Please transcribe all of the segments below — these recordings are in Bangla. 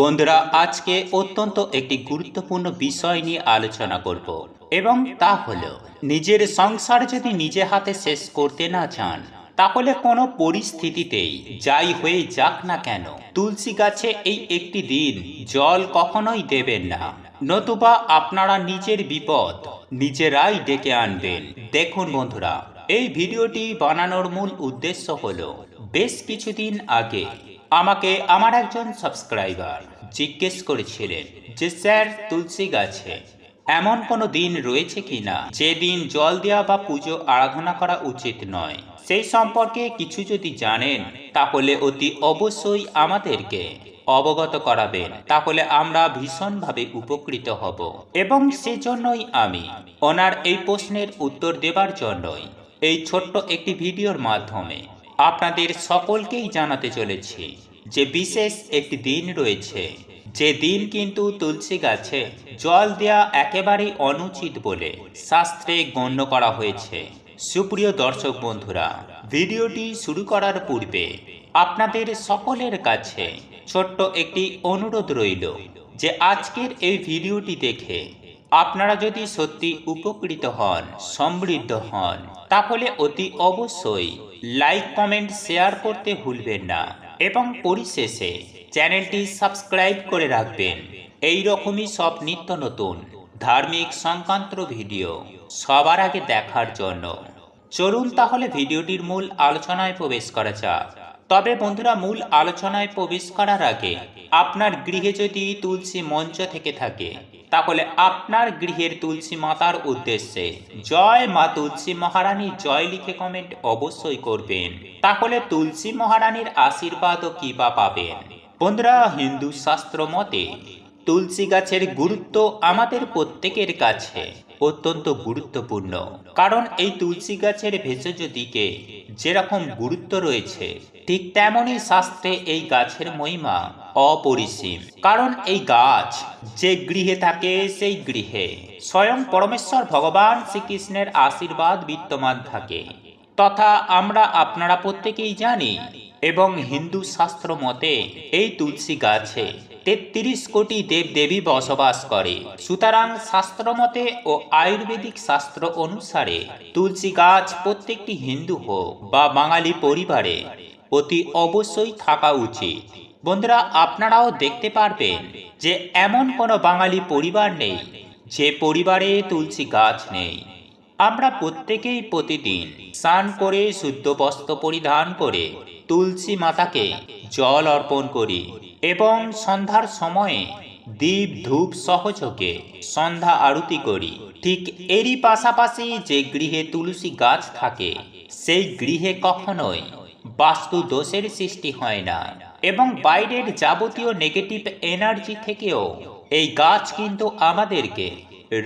বন্ধুরা, আজকে অত্যন্ত একটি গুরুত্বপূর্ণ বিষয় নিয়ে আলোচনা করব এবং তা হলো, নিজের সংসার যদি নিজে হাতে শেষ করতে না চান, তাহলে কোনো পরিস্থিতিতেই, যাই হয়ে যাক না কেন, তুলসী গাছে এই একটি দিন জল কখনোই দেবেন না। নতুবা আপনারা নিজের বিপদ নিজেরাই ডেকে আনবেন। দেখুন বন্ধুরা, এই ভিডিওটি বানানোর মূল উদ্দেশ্য হলো, বেশ কিছুদিন আগে আমাকে আমার একজন সাবস্ক্রাইবার জিজ্ঞেস করেছিলেন যে, স্যার, তুলসী গাছে এমন কোনো দিন রয়েছে কিনা যে দিন জল দেওয়া বা পুজো আরাধনা করা উচিত নয়? সেই সম্পর্কে কিছু যদি জানেন, তাহলে অতি অবশ্যই আমাদেরকে অবগত করাবেন। তাহলে আমরা ভীষণভাবে উপকৃত হব। এবং সেজন্যই আমি ওনার এই প্রশ্নের উত্তর দেবার জন্যই এই ছোট্ট একটি ভিডিওর মাধ্যমে আপনাদের সকলকেই জানাতে চলেছি যে বিশেষ একটি দিন রয়েছে। যে দিন কিন্তু তুলসী গাছে জল দেয়া একেবারেই অনুচিত বলে শাস্ত্রে গণ্য করা হয়েছে। সুপ্রিয় দর্শক বন্ধুরা, ভিডিওটি শুরু করার পূর্বে আপনাদের সকলের কাছে ছোট্ট একটি অনুরোধ রইল যে আজকের এই ভিডিওটি দেখে আপনারা যদি সত্যি উপকৃত হন, সমৃদ্ধ হন, তাহলে অতি অবশ্যই লাইক কমেন্ট শেয়ার করতে ভুলবেন না। এবং পরিশেষে চ্যানেলটি সাবস্ক্রাইব করে রাখবেন। এই রকমই সব নিত্য নতুন ধার্মিক সংক্রান্ত ভিডিও সবার আগে দেখার জন্য। চলুন তাহলে ভিডিওটির মূল আলোচনায় প্রবেশ করা যাক। তবে বন্ধুরা, মূল আলোচনায় প্রবেশ করার আগে আপনার গৃহে যদি তুলসী মঞ্চ থেকে থাকে তাহলে আপনার গৃহের তুলসী মাতার উদ্দেশ্যে। জয় মা তুলসী মহারানী, জয় লিখে কমেন্ট অবশ্যই করবেন। তাহলে তুলসী মহারানীর আশীর্বাদও কি বা পাবেন? বন্ধুরা, হিন্দু শাস্ত্র মতে, তুলসী গাছের গুরুত্ব আমাদের প্রত্যেকের কাছে অত্যন্ত গুরুত্বপূর্ণ। কারণ এই তুলসী গাছের ভেষজ দিকে যেরকম গুরুত্ব রয়েছে, ঠিক তেমনই শাস্ত্রে এই গাছের মহিমা অপরিসীম। কারণ এই গাছ যে গৃহে থাকে, সেই গৃহে স্বয়ং পরমেশ্বর ভগবান শ্রীকৃষ্ণের আশীর্বাদ বিদ্যমান থাকে। তথা আমরা আপনারা প্রত্যেকেই জানি এবং হিন্দু শাস্ত্র মতে এই তুলসী গাছে তেত্রিশ কোটি দেব দেবী বসবাস করে। সুতরাং শাস্ত্র মতে ও আয়ুর্বেদিক শাস্ত্র অনুসারে তুলসী গাছ প্রত্যেকটি হিন্দু হোক বা বাঙালি পরিবারে অতি অবশ্যই থাকা উচিত। বন্ধুরা, আপনারাও দেখতে পারবেন যে এমন কোনো বাঙালি পরিবার নেই, যে পরিবারে তুলসী গাছ নেই। আমরা প্রত্যেকেই প্রতিদিন স্নান করে শুদ্ধ বস্ত্র পরিধান করে তুলসী মাতাকে জল অর্পণ করি এবং সন্ধ্যার সময়ে দীপ ধূপ সহযোগে সন্ধ্যা আরতি করি। ঠিক এরই পাশাপাশি যে গৃহে তুলসী গাছ থাকে, সেই গৃহে কখনোই বাস্তু দোষের সৃষ্টি হয় না। এবং বাইরের যাবতীয় নেগেটিভ এনার্জি থেকেও এই গাছ কিন্তু আমাদেরকে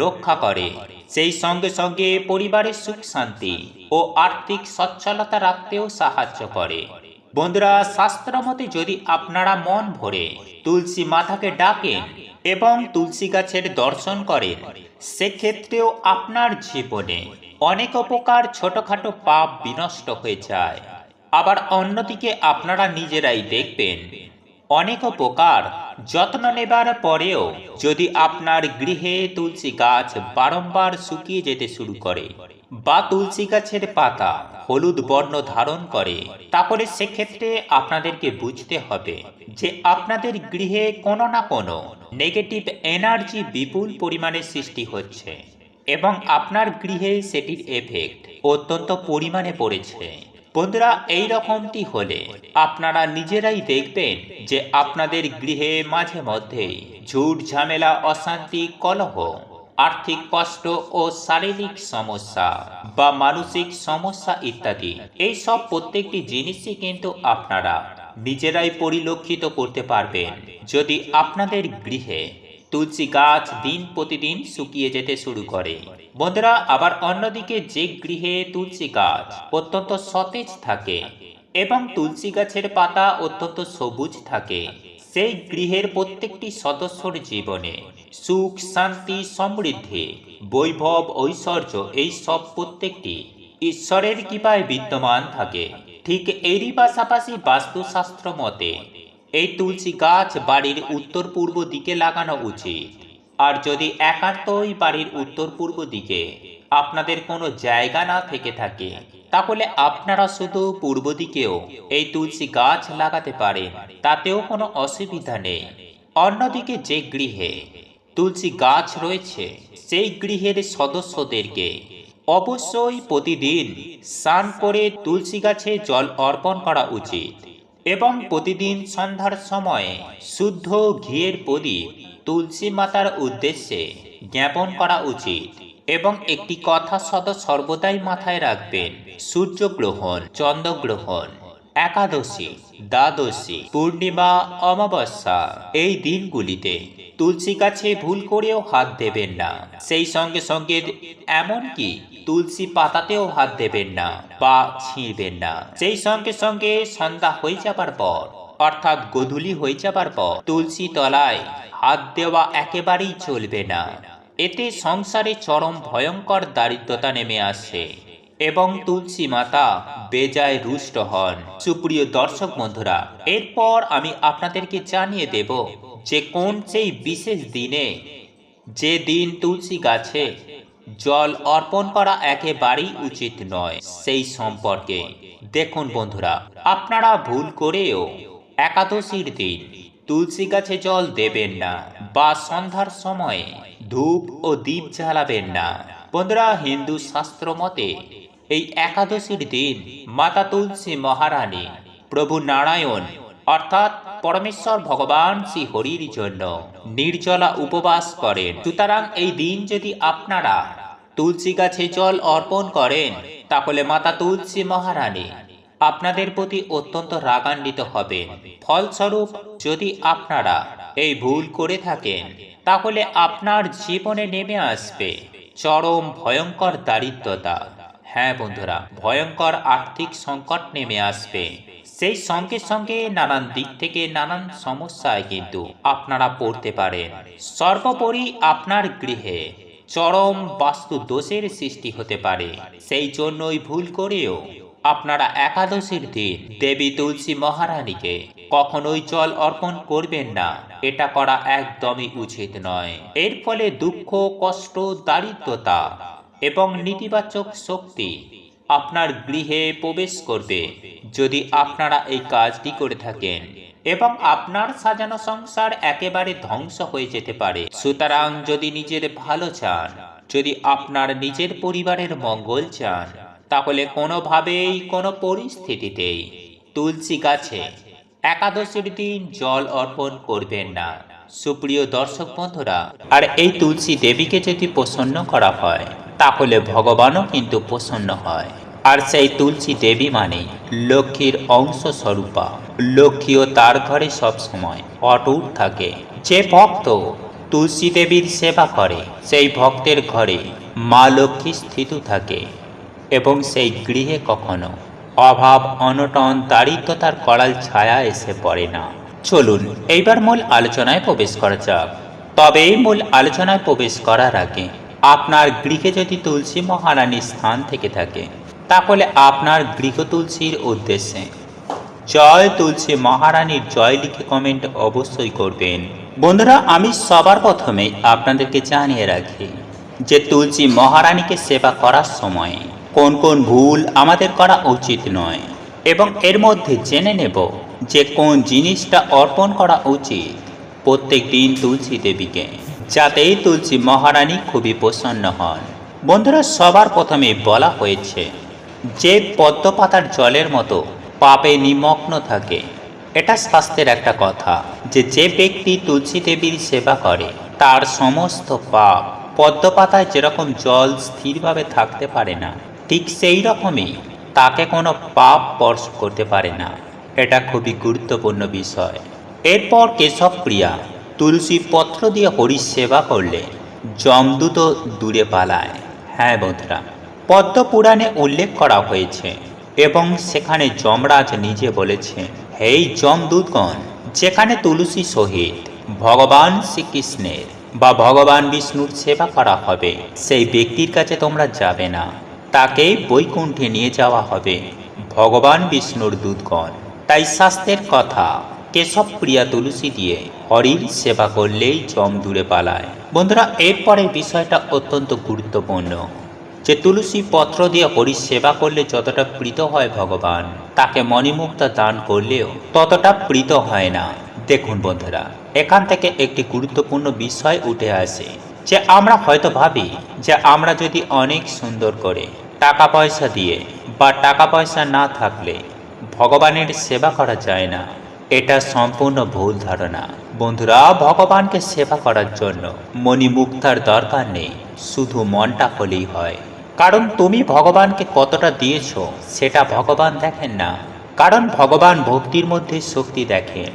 রক্ষা করে। সেই সঙ্গে সঙ্গে পরিবারের সুখ শান্তি ও আর্থিক সচ্ছলতা রাখতেও সাহায্য করে। বন্ধুরা শাস্ত্র মতে যদি আপনারা মন ভরে তুলসী মাথাকে ডাকেন এবং তুলসী গাছের দর্শন করেন, সেক্ষেত্রেও আপনার জীবনে অনেক উপকার ছোটখাটো পাপ বিনষ্ট হয়ে যায়। আবার অন্যদিকে আপনারা নিজেরাই দেখবেন। অনেক উপকার যত্ন নেবার পরেও যদি আপনার গৃহে তুলসী গাছ বারংবার শুকিয়ে যেতে শুরু করে বা তুলসী গাছের পাতা হলুদ বর্ণ ধারণ করে, তাহলে সেক্ষেত্রে আপনাদেরকে বুঝতে হবে যে আপনাদের গৃহে কোনো না কোনো নেগেটিভ এনার্জি বিপুল পরিমাণে সৃষ্টি হচ্ছে এবং আপনার গৃহে সেটির এফেক্ট অত্যন্ত পরিমাণে পড়েছে। বন্ধুরা এই রকমটি হলে আপনারা নিজেরাই দেখবেন যে আপনাদের গৃহে মাঝে মধ্যে ঝুট ঝামেলা, অশান্তি, কলহ, আর্থিক কষ্ট ও শারীরিক সমস্যা বা মানসিক সমস্যা ইত্যাদি এই সব প্রত্যেকটি জিনিসই কিন্তু আপনারা নিজেরাই পরিলক্ষিত করতে পারবেন। যদি আপনাদের গৃহে তুলসী গাছ দিন প্রতিদিন শুকিয়ে যেতে শুরু করে বন্ধুরা, আবার অন্যদিকে যে গৃহে তুলসী গাছ অত্যন্ত সতেজ থাকে এবং তুলসী গাছের পাতা অত্যন্ত সবুজ থাকে, সেই গৃহের প্রত্যেকটি সদস্যর জীবনে সুখ, শান্তি, সমৃদ্ধি, বৈভব, ঐশ্বর্য এই সব প্রত্যেকটি ঈশ্বরের কৃপায় বিদ্যমান থাকে। ঠিক এরই পাশাপাশি বাস্তুশাস্ত্র মতে, এই তুলসী গাছ বাড়ির উত্তর পূর্ব দিকে লাগানো উচিত। আর যদি একান্তই বাড়ির উত্তর পূর্ব দিকে আপনাদের কোনো জায়গা না থেকে থাকে, তাহলে আপনারা শুধু পূর্ব দিকেও এই তুলসী গাছ লাগাতে পারেন, তাতেও কোনো অসুবিধা নেই। অন্যদিকে যে গৃহে তুলসী গাছ রয়েছে, সেই গৃহের সদস্যদেরকে অবশ্যই প্রতিদিন স্নান করে তুলসী গাছে জল অর্পণ করা উচিত এবং প্রতিদিন সন্ধ্যার সময়ে শুদ্ধ ঘিয়ের প্রদীপ তুলসী মাতার উদ্দেশ্যে জ্ঞাপন করা উচিত এবং একটি কথা সদ সর্বদাই মাথায় রাখবেন। সূর্যগ্রহণ, চন্দ্রগ্রহণ, একাদশী, দ্বাদশী, পূর্ণিমা, অমাবস্যা, এই দিনগুলিতে তুলসী গাছে ভুল করেও হাত দেবেন না। সেই সঙ্গে সঙ্গে এমনকি তুলসী পাতাতেও হাত দেবেন না বা ছিঁড়বেন না। সেই সঙ্গে সঙ্গে সন্ধ্যা হয়ে যাবার পর অর্থাৎ গধূলি হয়ে যাবার পর তুলসী তলায় হাত দেওয়া একেবারেই চলবে না। এতে সংসারে চরম ভয়ঙ্কর দারিদ্রতা নেমে আসে এবং তুলসী মাতা বেজায় রুষ্ট হন। সুপ্রিয় দর্শক বন্ধুরা, এরপর আমি আপনাদেরকে জানিয়ে দেব যে কোন সেই বিশেষ দিনে যে দিন তুলসী গাছে জল অর্পণ করা একেবারেই উচিত নয়, সেই সম্পর্কে। দেখুন বন্ধুরা, আপনারা ভুল করেও একাদশীর দিন তুলসী গাছে জল দেবেন না বা সন্ধ্যার সময়ে ধূপ ও দীপ জ্বালাবেন না। বন্ধুরা, হিন্দু শাস্ত্র মতে এই একাদশীর দিন মাতা তুলসী মহারানী প্রভু নারায়ণ অর্থাৎ পরমেশ্বর ভগবান শ্রী হরির জন্য নির্জলা উপবাস করেন। সুতরাং এই দিন যদি আপনারা তুলসী গাছে জল অর্পণ করেন, তাহলে মাতা তুলসী মহারানী আপনাদের প্রতি অত্যন্ত রাগান্বিত হবে। ফলস্বরূপ, যদি আপনারা এই ভুল করে থাকেন, তাহলে আপনার জীবনে নেমে আসবে চরম ভয়ঙ্কর দারিদ্রতা। হ্যাঁ বন্ধুরা, ভয়ঙ্কর আর্থিক সংকট নেমে আসবে। সেই সঙ্গে সঙ্গে নানান দিক থেকে নানান সমস্যায় কিন্তু আপনারা পড়তে পারেন। সর্বোপরি আপনার গৃহে চরম বাস্তু দোষের সৃষ্টি হতে পারে। সেই জন্যই ভুল করেও আপনারা একাদশীর দিন দেবী তুলসী মহারানীকে কখনোই জল অর্পণ করবেন না। এটা করা একদমই উচিত নয়। এর ফলে দুঃখ, কষ্ট, দারিদ্রতা এবং নেতিবাচক শক্তি আপনার গৃহে প্রবেশ করবে যদি আপনারা এই কাজটি করে থাকেন এবং আপনার সাজানো সংসার একেবারে ধ্বংস হয়ে যেতে পারে। সুতরাং যদি নিজের ভালো চান, যদি আপনার নিজের পরিবারের মঙ্গল চান তাহলে কোনোভাবেই, কোনো পরিস্থিতিতেই তুলসী গাছে একাদশীর দিন জল অর্পণ করবেন না। সুপ্রিয় দর্শক বন্ধুরা, আর এই তুলসী দেবীকে যদি প্রসন্ন করা হয়, তাহলে ভগবানও কিন্তু প্রসন্ন হয়। আর সেই তুলসী দেবী মানে লক্ষ্মীর অংশ স্বরূপা। লক্ষ্মীও তার ঘরে সব সময় অটুট থাকে। যে ভক্ত তুলসী দেবীর সেবা করে, সেই ভক্তের ঘরে মা লক্ষ্মী স্থিত থাকে। এবং সেই গৃহে কখনো। অভাব, অনটন, দারিদ্রতার করাল ছায়া এসে পড়ে না। চলুন, এইবার মূল আলোচনায় প্রবেশ করা যাক। তবে এই মূল আলোচনায় প্রবেশ করার আগে, আপনার গৃহে যদি তুলসী মহারানীর স্থান থেকে থাকে, তাহলে আপনার গৃহ তুলসীর উদ্দেশ্যে। জয় তুলসী মহারানীর জয় লিখে কমেন্ট অবশ্যই করবেন। বন্ধুরা, আমি সবার প্রথমে আপনাদেরকে জানিয়ে রাখি যে তুলসী মহারানীকে সেবা করার সময় কোন কোন ভুল আমাদের করা উচিত নয় এবং এর মধ্যে জেনে নেব যে কোন জিনিসটা অর্পণ করা উচিত প্রত্যেক দিন তুলসী দেবীকে, যাতে এই তুলসী মহারানী খুবই প্রসন্ন হন। বন্ধুরা, সবার প্রথমে বলা হয়েছে যে পদ্মপাতার জলের মতো পাপে নিমগ্ন থাকে। এটা শাস্ত্রের একটা কথা যে যে ব্যক্তি তুলসী দেবীর সেবা করে, তার সমস্ত পাপ পদ্মপাতায় যেরকম জল স্থিরভাবে থাকতে পারে না ঠিক সেই রকমই তাকে কোনো পাপ স্পর্শ করতে পারে না। এটা খুবই গুরুত্বপূর্ণ বিষয়। এরপর কেশব প্রিয়া তুলসী পত্র দিয়ে হরির সেবা করলে যমদূত দূরে পালায়। হ্যাঁ বন্ধুরা, পদ্ম পুরাণে উল্লেখ করা হয়েছে এবং সেখানে যমরাজ নিজে বলেছে, হেই যমদূতগণ, যেখানে তুলসী সহিত ভগবান শ্রীকৃষ্ণের বা ভগবান বিষ্ণুর সেবা করা হবে, সেই ব্যক্তির কাছে তোমরা যাবে না। তাকে বৈকুণ্ঠে নিয়ে যাওয়া হবে। ভগবান বিষ্ণুর দূতগণ, তাই শাস্ত্রের কথা, কেশব প্রিয়া তুলসী দিয়ে হরির সেবা করলেই জম দূরে পালায়। বন্ধুরা এরপরের বিষয়টা অত্যন্ত গুরুত্বপূর্ণ, যে তুলসী পত্র দিয়ে হরির সেবা করলে যতটা প্রীত হয় ভগবান, তাকে মণিমুক্তা দান করলেও ততটা প্রীত হয় না। দেখুন বন্ধুরা, এখান থেকে একটি গুরুত্বপূর্ণ বিষয় উঠে আসে, যে আমরা হয়তো ভাবি যে আমরা যদি অনেক সুন্দর করে টাকা পয়সা দিয়ে বা টাকা পয়সা না থাকলে ভগবানের সেবা করা যায় না। এটা সম্পূর্ণ ভুল ধারণা। বন্ধুরা, ভগবানকে সেবা করার জন্য মণিমুক্তার দরকার নেই, শুধু মনটা হলেই হয়। কারণ তুমি ভগবানকে কতটা দিয়েছ, সেটা ভগবান দেখেন না। কারণ ভগবান ভক্তির মধ্যে শক্তি দেখেন।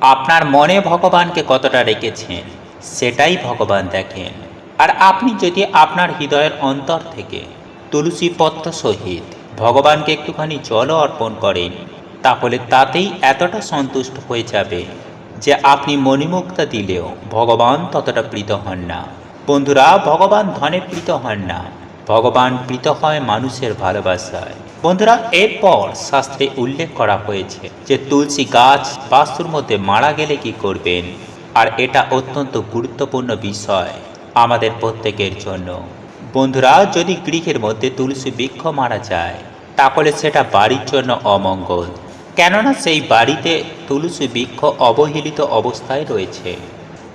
আপনার মনে ভগবানকে কতটা রেখেছেন, সেটাই ভগবান দেখেন। আর আপনি যদি আপনার হৃদয়ের অন্তর থেকে তুলসী পত্র সহিত ভগবানকে একটুখানি জলও অর্পণ করেন, তাহলে তাতেই এতটা সন্তুষ্ট হয়ে যাবে যে আপনি মণিমুক্তা দিলেও ভগবান ততটা প্রীত হন না। বন্ধুরা, ভগবান ধনে প্রীত হন না, ভগবান প্রীত হয় মানুষের ভালোবাসায়। বন্ধুরা, এরপর শাস্ত্রে উল্লেখ করা হয়েছে যে তুলসী গাছ বাস্তুর মধ্যে মারা গেলে কি করবেন? আর এটা অত্যন্ত গুরুত্বপূর্ণ বিষয় আমাদের প্রত্যেকের জন্য। বন্ধুরা, যদি গৃহের মধ্যে তুলসী বৃক্ষ মারা যায়, তাহলে সেটা বাড়ির জন্য অমঙ্গল। কেননা সেই বাড়িতে তুলসী বৃক্ষ অবহেলিত অবস্থায় রয়েছে।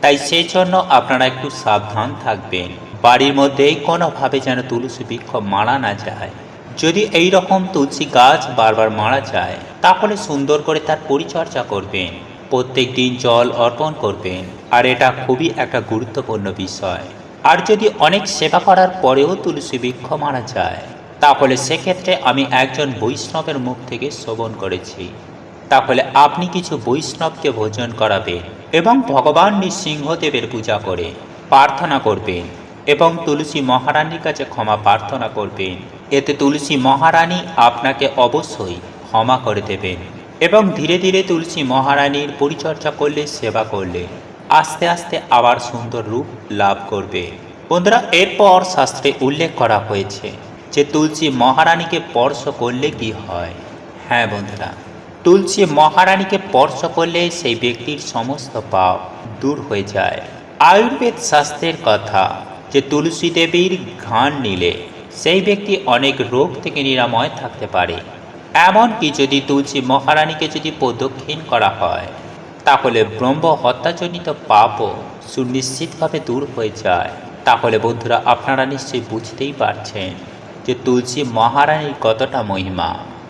তাই সেই জন্য আপনারা একটু সাবধান থাকবেন। বাড়ির মধ্যে কোনোভাবে যেন তুলসী বৃক্ষ মারা না যায়। যদি এই রকম তুলসী গাছ বারবার মারা যায়, তাহলে সুন্দর করে তার পরিচর্যা করবেন। প্রত্যেক দিন জল অর্পণ করবেন। আর এটা খুবই একটা গুরুত্বপূর্ণ বিষয়। আর যদি অনেক সেবা করার পরেও তুলসী বৃক্ষ মারা যায়, তাহলে সেক্ষেত্রে আমি একজন বৈষ্ণবের মুখ থেকে শ্রবণ করেছি। তাহলে আপনি কিছু বৈষ্ণবকে ভোজন করাবেন এবং ভগবান নৃসিংহদেবের পূজা করে প্রার্থনা করবেন এবং তুলসী মহারানীর কাছে ক্ষমা প্রার্থনা করবেন। এতে তুলসী মহারানী আপনাকে অবশ্যই ক্ষমা করে দেবেন এবং ধীরে ধীরে তুলসী মহারানীর পরিচর্যা করলে, সেবা করলে। আস্তে আস্তে আবার সুন্দর রূপ লাভ করবে। বন্ধুরা, এরপর শাস্ত্রে উল্লেখ করা হয়েছে যে তুলসী মহারানীকে স্পর্শ করলে কি হয়? হ্যাঁ বন্ধুরা, তুলসী মহারানীকে স্পর্শ করলে সেই ব্যক্তির সমস্ত পাপ দূর হয়ে যায়। আয়ুর্বেদ শাস্ত্রের কথা যে তুলসী দেবীর ঘ্রাণ নিলে সেই ব্যক্তি অনেক রোগ থেকে নিরাময় থাকতে পারে। এমনকি যদি তুলসী মহারানীকে যদি প্রদক্ষিণ করা হয় তাহলে ব্রহ্ম হত্যাজনিত পাপও সুনিশ্চিতভাবে দূর হয়ে যায়। তাহলে বন্ধুরা, আপনারা নিশ্চয়ই বুঝতেই পারছেন যে তুলসী মহারানীর কতটা মহিমা।